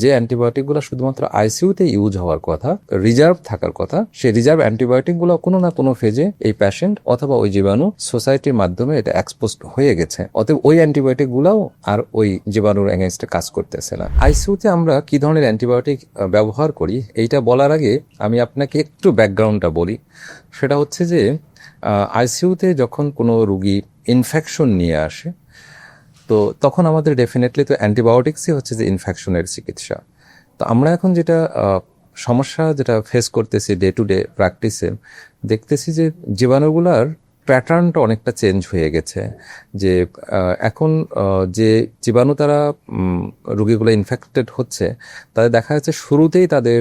যে অ্যান্টিবায়োটিকগুলো শুধুমাত্র আইসিইউতে ইউজ হওয়ার কথা, রিজার্ভ থাকার কথা, সেই রিজার্ভ অ্যান্টিবায়োটিকগুলো কোনো না কোনো ফেজে এই প্যাশেন্ট অথবা ওই জীবাণু সোসাইটির মাধ্যমে এটা এক্সপোজড হয়ে গেছে। অতএব ওই অ্যান্টিবায়োটিক গুলাও আর ওই জীবাণুর এগেনস্টে কাজ করতেছে না। আইসিইউতে আমরা কি ধরনের অ্যান্টিবায়োটিক ব্যবহার করি, এইটা বলার আগে আমি আপনাকে একটু ব্যাকগ্রাউন্ডটা বলি। সেটা হচ্ছে যে আইসিইউতে যখন কোনো রুগী ইনফেকশন নিয়ে আসে তো তখন আমাদের ডেফিনেটলি তো অ্যান্টিবায়োটিক্সই হচ্ছে যে ইনফেকশনের চিকিৎসা। তো আমরা এখন যেটা সমস্যা যেটা ফেস করতেছি ডে টু ডে প্র্যাকটিসে দেখতেছি যে জীবাণুগুলার প্যাটার্নটা অনেকটা চেঞ্জ হয়ে গেছে যে এখন যে জীবাণু তারা রোগীগুলো ইনফেক্টেড হচ্ছে, তাদের দেখা যাচ্ছে শুরুতেই তাদের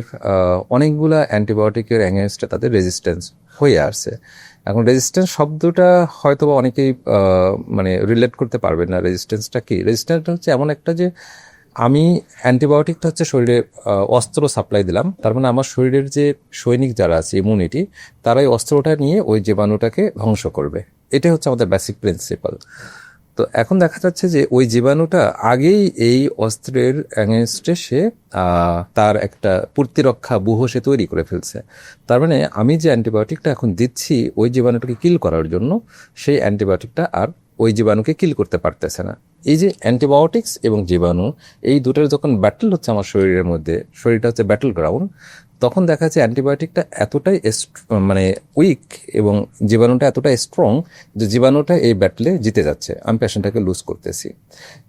অনেকগুলো অ্যান্টিবায়োটিকের অ্যাগেনস্টে তাদের রেজিস্ট্যান্স হয়ে আসছে। এখন রেজিস্ট্যান্স শব্দটা হয়তো অনেকেই মানে রিলেট করতে পারবেন না। রেজিস্ট্যান্সটা কি? রেজিস্ট্যান্সটা হচ্ছে এমন একটা যে আমি অ্যান্টিবায়োটিকটা হচ্ছে শরীরে অস্ত্র সাপ্লাই দিলাম। তার মানে আমার শরীরের যে সৈনিক যারা আছে ইমিউনিটি তারাই অস্ত্রটা নিয়ে ওই জীবাণুটাকে ধ্বংস করবে। এটাই হচ্ছে আমাদের বেসিক প্রিন্সিপাল তো এখন দেখা যাচ্ছে যে ওই জীবাণুটা আগেই এই অস্ত্রের অ্যাগেনস্টে সে তার একটা প্রতিরক্ষা বুহ সে তৈরি করে ফেলছে। তার মানে আমি যে অ্যান্টিবায়োটিকটা এখন দিচ্ছি, ওই জীবাণুটাকে কিল করার জন্য, সেই অ্যান্টিবায়োটিকটা আর ওই জীবাণুকে কিল করতে পারতেছে না। এই যে অ্যান্টিবায়োটিক্স এবং জীবাণু, এই দুটোর যখন ব্যাটল হচ্ছে আমার শরীরের মধ্যে, শরীরটা হচ্ছে ব্যাটল গ্রাউন্ড তখন দেখা যাচ্ছে অ্যান্টিবায়োটিকটা এতটাই মানে উইক এবং জীবাণুটা এতটাই স্ট্রং যে জীবাণুটা এই ব্যাটলে জিতে যাচ্ছে। আমি পেশেন্টটাকে লুজ করতেছি।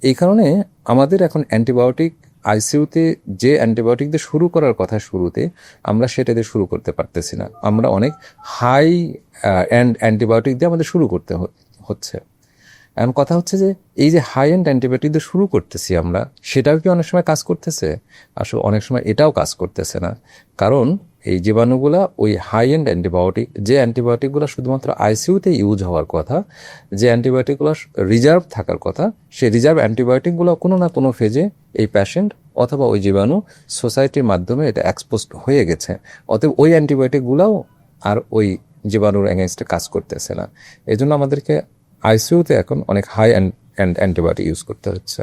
এই কারণে আমাদের এখন অ্যান্টিবায়োটিক আইসিইউতে যে অ্যান্টিবায়োটিক দিয়ে শুরু করার কথা শুরুতে, আমরা সেটা দিয়ে শুরু করতে পারতেছি না। আমরা অনেক হাই অ্যান্ড অ্যান্টিবায়োটিক দিয়ে আমাদের শুরু করতে হচ্ছে। এখন কথা হচ্ছে যে এই যে হাই এন্ড অ্যান্টিবায়োটিক দিয়ে শুরু করতেছি আমরা, সেটাও কি অনেক সময় কাজ করতেছে? আসলে অনেক সময় এটাও কাজ করতেছে না। কারণ এই জীবাণুগুলা, ওই হাই এন্ড অ্যান্টিবায়োটিক যে অ্যান্টিবায়োটিকগুলো শুধুমাত্র আইসিইউতে ইউজ হওয়ার কথা, যে অ্যান্টিবায়োটিকগুলো রিজার্ভ থাকার কথা সেই রিজার্ভ অ্যান্টিবায়োটিকগুলো কোনো না কোনো ফেজে এই প্যাশেন্ট অথবা ওই জীবাণু সোসাইটির মাধ্যমে এটা এক্সপোজড হয়ে গেছে। অতএব ওই অ্যান্টিবায়োটিকগুলোও আর ওই জীবাণুর এগেনস্টে কাজ করতেছে না। এই জন্য আমাদেরকে আইসিইউতে এখন অনেক হাই অ্যান্ড অ্যান্টিবায়োটিক ইউজ করতে হচ্ছে।